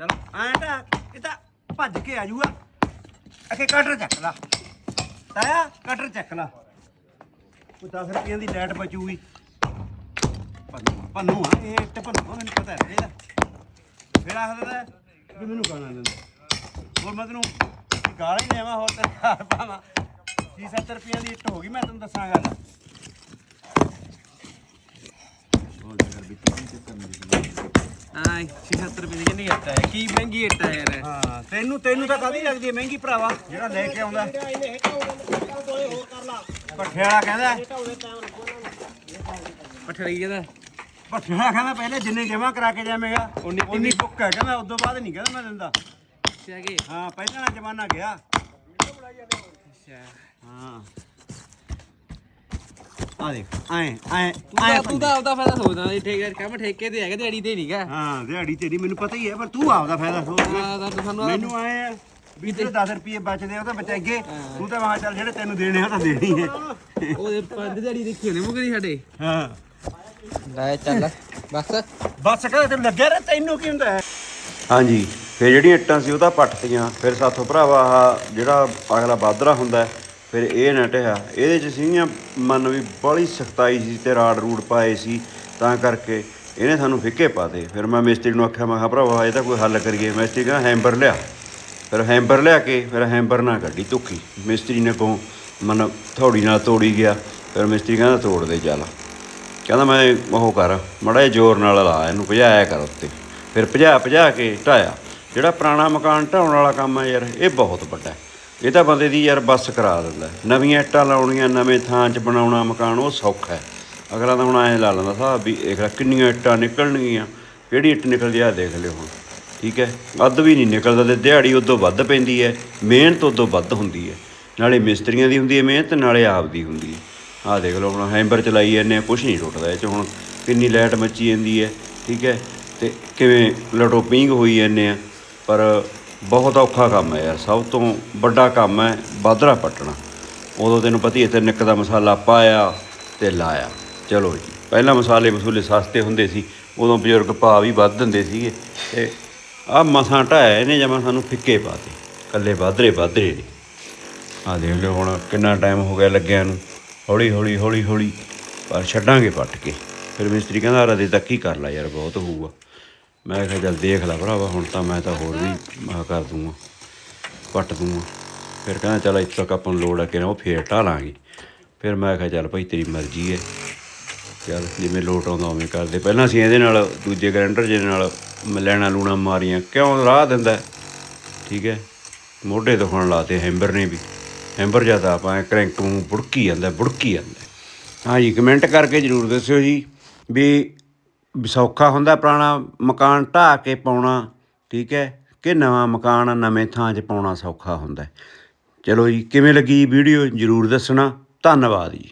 ਚਲ ਐਂ ਤਾਂ ਇਹ ਤਾਂ ਭੱਜ ਕੇ ਆ ਜੂਗਾ ਅਕੇ ਕਟਰ ਚੱਕ ਲਾ। ਤਾਇਆ ਕਟਰ ਚੱਕ ਲਾ। ਕੋਈ 10 ਰੁਪਈਆਂ ਦੀ ਲਾਈਟ ਬਚੂਗੀ। ਪੰਨੂ ਪੰਨੂ ਆ ਇਹ ਤੇ ਪੰਨੂ ਆ, ਮੈਨੂੰ ਪਤਾ ਹੈ ਇਹਦਾ। ਫਿਰ ਆਖਦਾ ਵੀ ਮੈਨੂੰ ਗਾਣਾ ਦਿੰਦਾ ਹੋਰ ਮੈਂ ਤੈਨੂੰ ਗਾਲਾਂ ਹੀ ਦੇਵਾਂ ਹੋਰ ਤੇ ਹਾਰ ਪਾਵਾਂ। 30 ਰੁਪਈਆਂ ਦੀ ਇੱਟ ਹੋ ਗਈ ਮੈਂ ਤੈਨੂੰ ਦੱਸਾਂਗਾ ਨਾ ਹੋਰ ਜਗਰ ਵਿੱਚ ਕੀ ਚੱਕਰ ਨਹੀਂ ਹਾਂ 76 ਰੁਪਏ ਦੀ ਕਿੰਨੀ ਇੱਟ ਹੈ ਕੀ ਮਹਿੰਗੀ ਇੱਟ ਹੈ ਯਾਰ ਹਾਂ ਤੈਨੂੰ ਤੈਨੂੰ ਤਾਂ ਕਾਦੀ ਲੱਗਦੀ ਹੈ ਮਹਿੰਗੀ ਭਰਾਵਾ? ਜਿਹੜਾ ਲੈ ਕੇ ਆਉਂਦਾ। ਪੱਠੇ ਵਾਲਾ ਕਹਿੰਦਾ। ਪਠੜੀ ਕਹਿੰਦਾ ਪੱਠੇ ਵਾਲਾ ਕਹਿੰਦਾ ਪਹਿਲੇ ਜਿੰਨੇ ਜਮਾ ਕਰਾ ਕੇ ਜਾਵੇਂਗਾ ਉਨੀ- ਉਨੀ ਬੁੱਕ ਹੈ ਕਹਿੰਦਾ ਉਦੋਂ ਬਾਅਦ ਨਹੀਂ ਕਹਿੰਦਾ ਮੈਂ ਦਿੰਦਾ। ਅੱਛਾ ਕਿ ਹਾਂ ਪਹਿਲਾਂ ਜ਼ਮਾਨਾ ਗਿਆ। ਅੱਛਾ। ਹਾਂ। ਆ ਦੇਖ ਐ ਐ ਤੂੰ ਤਾਂ ਤੂੰ ਤਾਂ ਆਪਦਾ ਫਾਇਦਾ ਸੋਚਦਾ ਸੀ ਠੇਕੇ ਕੰਮ ਠੇਕੇ ਤੇ ਹੈਗਾ ਦਿਹਾੜੀ ਤੇ ਨਹੀਂਗਾ ਹਾਂ ਦਿਹਾੜੀ ਤੇਰੀ ਮੈਨੂੰ ਪਤਾ ਹੀ ਹੈ ਪਰ ਤੂੰ ਆਪਦਾ ਫਾਇਦਾ ਸੋਚ। ਹਾਂ ਤਾਂ ਤੂੰ ਸਾਨੂੰ ਮੈਨੂੰ ਆਏ ਆ ਵੀ ਤੇ 10 ਰੁਪਏ ਬਚਦੇ ਆ ਉਹ ਤਾਂ ਬਚਾਈਏ ਤੂੰ ਤਾਂ ਵਾਹ ਚੱਲ ਜਿਹੜੇ ਤੈਨੂੰ ਦੇਣੇ ਆ ਉਹ ਤਾਂ ਦੇਣੀ ਹੈ ਉਹਦੇ ਪੰਜ ਦਿਹਾੜੀ ਦੇਖੀ ਹੋਣੀ ਮੁਕਰੀ ਸਾਡੇ। ਹਾਂ। ਲੈ ਚੱਲ ਬਸ। ਬਸ ਕਹਿੰਦਾ ਤੈਨੂੰ ਲੱਗਿਆ ਰੇ ਤੈਨੂੰ ਕੀ ਹੁੰਦਾ ਹੈ? ਹਾਂਜੀ ਫਿਰ ਜਿਹੜੀਆਂ ਇੱਟਾਂ ਸੀ ਉਹ ਤਾਂ ਪੱਟਤੀਆਂ ਫਿਰ ਸਾਥੋਂ ਭਰਾਵਾ ਜਿਹੜਾ ਅਗਲਾ ਬਾਦਰਾ ਹੁੰਦਾ ਹੈ, ਫਿਰ ਇਹ ਨਾ ਢਿਆ ਇਹਦੇ ਚ ਸੀਗੀਆਂ ਮਨ ਵੀ ਬੜੀ ਸਖਤਾਈ ਸੀ ਤੇ ਰਾੜ ਰੂੜ ਪਾਏ ਸੀ, ਤਾਂ ਕਰਕੇ ਇਹਨੇ ਸਾਨੂੰ ਫਿੱਕੇ ਪਾਤੇ। ਫਿਰ ਮੈਂ ਮਿਸਤਰੀ ਨੂੰ ਆਖਿਆ, ਮੈਂ ਕਿਹਾ, ਭਰਾਵਾ ਇਹ ਤਾਂ ਕੋਈ ਹੱਲ ਕਰੀਏ। ਮਿਸਤਰੀ ਕਹਿੰਦਾ, ਹੈਂਬਰ ਲਿਆ। ਫਿਰ ਹੈਂਬਰ ਲਿਆ ਕੇ, ਫਿਰ ਹੈਂਬਰ ਨਾ ਕੱਢੀ ਤੁੱਕੀ ਮਿਸਤਰੀ ਨੇ ਕੋ ਮਨ ਥੋੜੀ ਨਾਲ ਤੋੜੀ ਗਿਆ। ਫਿਰ ਮਿਸਤਰੀ ਕਹਿੰਦਾ, ਤੋੜ ਦੇ, ਚੱਲ। ਕਹਿੰਦਾ, ਮੈਂ ਉਹ ਕਰ, ਮੜਾ ਜ਼ੋਰ ਨਾਲ ਲਾ, ਇਹਨੂੰ ਭਜਾਇਆ ਕਰ ਉੱਤੇ। ਫਿਰ ਭਜਾ ਭਜਾ ਕੇ ਢਾਇਆ। ਜਿਹੜਾ ਪੁਰਾਣਾ ਮਕਾਨ ਢਾਉਣ ਵਾਲਾ ਕੰਮ ਹੈ ਯਾਰ, ਇਹ ਬਹੁਤ ਵੱਡਾ ਇਹ ਤਾਂ ਬੰਦੇ ਦੀ ਯਾਰ ਬੱਸ ਕਰਾ ਦਿੰਦਾ। ਨਵੀਆਂ ਇੱਟਾਂ ਲਾਉਣੀਆਂ, ਨਵੇਂ ਥਾਂ 'ਚ ਬਣਾਉਣਾ ਮਕਾਨ, ਉਹ ਸੌਖਾ ਹੈ। ਅਗਲਾ ਤਾਂ ਹੁਣ ਐਂ ਲਾ ਲੈਂਦਾ ਸਾਹਿਬ ਵੀ ਦੇਖ ਲੈ ਕਿੰਨੀਆਂ ਇੱਟਾਂ ਨਿਕਲਣਗੀਆਂ। ਕਿਹੜੀ ਇੱਟ ਨਿਕਲਦੀ ਆ ਦੇਖ ਲਿਓ ਹੁਣ। ਠੀਕ ਹੈ? ਅੱਧ ਵੀ ਨਹੀਂ ਨਿਕਲਦਾ ਤੇ ਦਿਹਾੜੀ ਉਦੋਂ ਵੱਧ ਪੈਂਦੀ ਹੈ, ਮਿਹਨਤ ਉਦੋਂ ਵੱਧ ਹੁੰਦੀ ਹੈ। ਨਾਲੇ ਮਿਸਤਰੀਆਂ ਦੀ ਹੁੰਦੀ ਹੈ ਮਿਹਨਤ, ਨਾਲੇ ਆਪ ਦੀ ਹੁੰਦੀ ਹੈ। ਆਹ ਦੇਖ ਲਓ ਹੁਣ ਹੈਂਬਰ ਚਲਾਈ ਜਾਂਦੇ ਆ ਕੁਝ ਨਹੀਂ ਟੁੱਟਦਾ ਇਹ ਚ ਹੁਣ। ਕਿੰਨੀ ਲਾਈਟ ਮੱਚੀ ਜਾਂਦੀ ਹੈ, ਠੀਕ ਹੈ? ਤੇ ਕਿਵੇਂ ਲਟੋ ਪਿੰਗ ਹੋਈ ਜਾਂਦੇ ਆ। ਪਰ ਬਹੁਤ ਔਖਾ ਕੰਮ ਹੈ ਯਾਰ, ਸਭ ਤੋਂ ਵੱਡਾ ਕੰਮ ਹੈ ਬਾਦਰਾ ਪੱਟਣਾ। ਉਦੋਂ ਤੈਨੂੰ ਪਤੀ ਹੀ ਹੈ ਤੇ ਨਿੱਕ ਦਾ ਮਸਾਲਾ ਪਾਇਆ ਤੇ ਲਾਇਆ। ਚਲੋ ਜੀ, ਪਹਿਲਾਂ ਮਸਾਲੇ ਮਸੂਲੇ ਸਸਤੇ ਹੁੰਦੇ ਸੀ, ਉਦੋਂ ਬਜ਼ੁਰਗ ਭਾਅ ਵੀ ਵੱਧ ਦਿੰਦੇ ਸੀਗੇ। ਤੇ ਆਹ ਮਸਾਂ ਢਾਇਆ ਇਹਨੇ ਜਮਾ ਸਾਨੂੰ ਫਿੱਕੇ ਪਾਤੇ ਕੱਲੇ ਬਾਦਰੇ ਬਾਦਰੇ ਨੇ। ਆ ਦੇਖ ਲਿਓ ਹੁਣ ਕਿੰਨਾ ਟਾਈਮ ਹੋ ਗਿਆ ਲੱਗਿਆ ਨੂੰ। ਹੌਲੀ ਹੌਲੀ ਹੌਲੀ ਹੌਲੀ, ਪਰ ਛੱਡਾਂਗੇ ਪੱਟ ਕੇ। ਫਿਰ ਮਿਸਤਰੀ ਕਹਿੰਦਾ ਰਦੇ ਤੱਕ ਹੀ ਕਰ ਲੈ ਯਾਰ, ਬਹੁਤ ਹੋਊਗਾ। ਮੈਂ ਕਿਹਾ ਚੱਲ ਦੇਖ ਲੈ ਭਰਾਵਾ, ਹੁਣ ਤਾਂ ਮੈਂ ਤਾਂ ਹੋਰ ਵੀ ਆਹ ਕਰ ਦੂੰਗਾ, ਪੱਟ ਦੂੰਗਾ। ਫਿਰ ਕਹਿੰਦਾ ਚੱਲ ਇੱਥੇ ਤੱਕ ਆਪਾਂ ਨੂੰ ਲੋੜ ਆ ਕਿ ਨਾ ਉਹ ਫੇਰ ਢਾਲਾਂਗੇ ਫਿਰ ਮੈਂ ਕਿਹਾ ਚੱਲ ਭਾਈ ਤੇਰੀ ਮਰਜ਼ੀ ਹੈ ਚੱਲ ਜਿਵੇਂ ਲੋਟ ਆਉਂਦਾ ਉਵੇਂ ਕਰਦੇ। ਪਹਿਲਾਂ ਅਸੀਂ ਇਹਦੇ ਨਾਲ, ਦੂਜੇ ਗਰੈਂਡਰ ਜਿਹਦੇ ਨਾਲ ਲੈਣਾ ਲੂਣਾ ਮਾਰੀਆਂ, ਕਿਉਂ ਰਾਹ ਦਿੰਦਾ? ਠੀਕ ਹੈ ਮੋਢੇ ਤੋਂ ਹੁਣ ਲਾਤੇ ਹੈਂਬਰ ਨੇ ਵੀ। ਹੈਂਬਰ ਜ਼ਿਆਦਾ ਆਪਾਂ ਕ੍ਰੈਂਕ ਨੂੰ ਬੁੜਕੀ ਜਾਂਦਾ ਬੁੜਕੀ ਜਾਂਦਾ। ਹਾਂਜੀ ਕਮੈਂਟ ਕਰਕੇ ਜਰੂਰ ਦੱਸਿਓ ਜੀ ਵੀ ਵੀ ਸੌਖਾ ਹੁੰਦਾ ਪੁਰਾਣਾ ਮਕਾਨ ਢਾਹ ਕੇ ਪਾਉਣਾ, ਠੀਕ ਹੈ, ਕਿ ਨਵਾਂ ਮਕਾਨ ਨਵੇਂ ਥਾਂ 'ਚ ਪਾਉਣਾ ਸੌਖਾ ਹੁੰਦਾ ਚਲੋ ਜੀ, ਕਿਵੇਂ ਲੱਗੀ ਵੀਡੀਓ ਜਰੂਰ ਦੱਸਣਾ। ਧੰਨਵਾਦ ਜੀ।